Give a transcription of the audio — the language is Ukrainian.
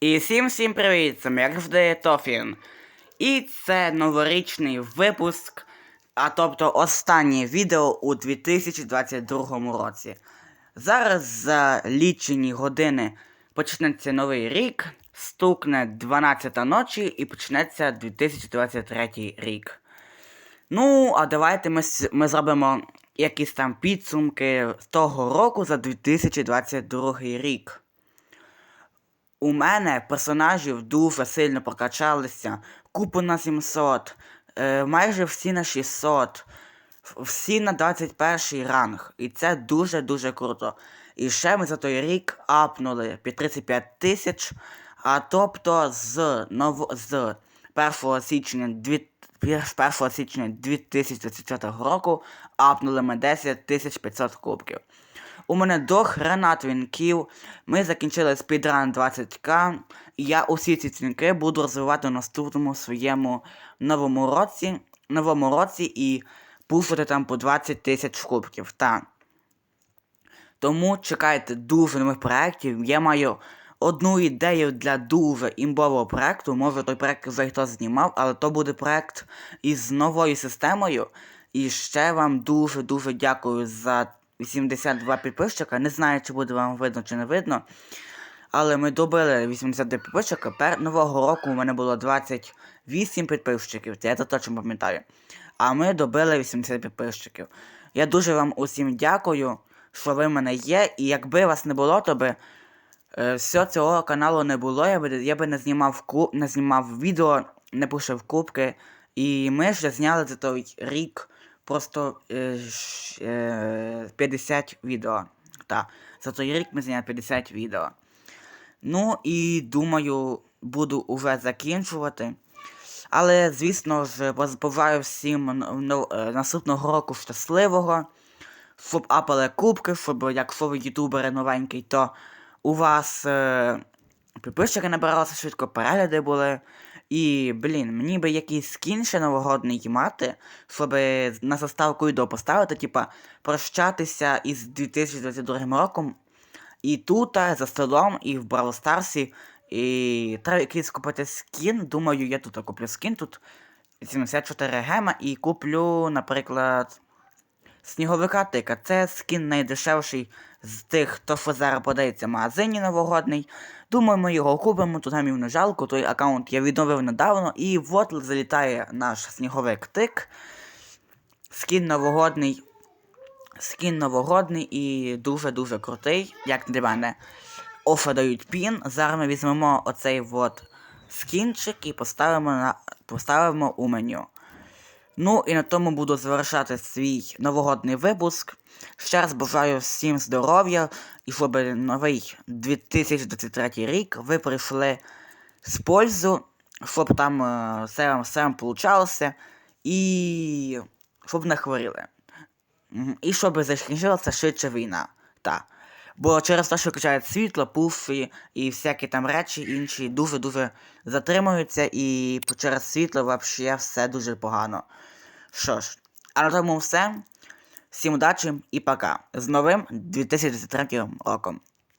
І всім всім привіт! Це як завжди Тофін. І це новорічний випуск, а тобто останнє відео у 2022 році. Зараз за лічені години почнеться новий рік, стукне 12 ночі і почнеться 2023 рік. Ну, а давайте ми, ми зробимо якісь там підсумки того року за 2022 рік. У мене персонажів дуже сильно прокачалися. Купу на 700, е, майже всі на 600, всі на 21 ранг. І це дуже-дуже круто. І ще ми за той рік апнули під 35 тисяч, а тобто з, нов... з 1 січня 2... з 1 січня 2024 року апнули ми 10 500 кубків. У мене до хрена твінків. Ми закінчили спідран 20к. І я усі ці твінки буду розвивати в наступному своєму новому році, новому році і пушити там по 20 тисяч кубків. Та. Тому чекайте дуже нових проєктів. Я маю одну ідею для дуже імбового проєкту. Може той проєкт вже хтось знімав, але то буде проєкт із новою системою. І ще вам дуже-дуже дякую за 82 підписчика. Не знаю, чи буде вам видно, чи не видно. Але ми добили 82 підписчика. Пер нового року у мене було 28 підписчиків. Це я це точно пам'ятаю. А ми добили 80 підписчиків. Я дуже вам усім дякую, що ви мене є. І якби вас не було, то би е, всього цього каналу не було. Я би, я би не знімав ку, не знімав відео, не пушив кубки. І ми вже зняли за той рік просто е, е, 50 відео. Так, за той рік ми зняли 50 відео. Ну і думаю, буду уже закінчувати. Але, звісно ж, бажаю всім е, наступного року щасливого, щоб апали кубки, щоб якщо ви ютубери новенький, то у вас е, підписчики набиралися швидко, перегляди були. І, блін, мені би якийсь скін ще новогодний мати, щоб на заставку відео поставити, типа, прощатися із 2022 роком. І тут, за столом, і в Бравл Старсі. І треба якийсь купити скін. Думаю, я тут куплю скін. Тут 74 гема і куплю, наприклад, сніговика тика. Це скін найдешевший з тих, хто зараз подається в магазині новогодний. Думаю, ми його купимо, тут гемів не жалко, той аккаунт я відновив недавно. І от залітає наш сніговик тик. Скін новогодний скін новогодний і дуже-дуже крутий, як для мене. Офа дають пін. Зараз ми візьмемо оцей от скінчик і поставимо, на, поставимо у меню. Ну і на тому буду завершати свій новогодний випуск. Ще раз бажаю всім здоров'я і щоб новий 2023 рік ви прийшли з пользу, щоб там е, все вам все вам получалося і щоб не хворіли. І щоб закінчилася швидше війна. Так. Бо через те, що включають світло, пуфи і всякі там речі інші дуже-дуже затримуються, і через світло взагалі все дуже погано. Що ж, а на тому все. Всім удачі і пока. З новим 2023 роком.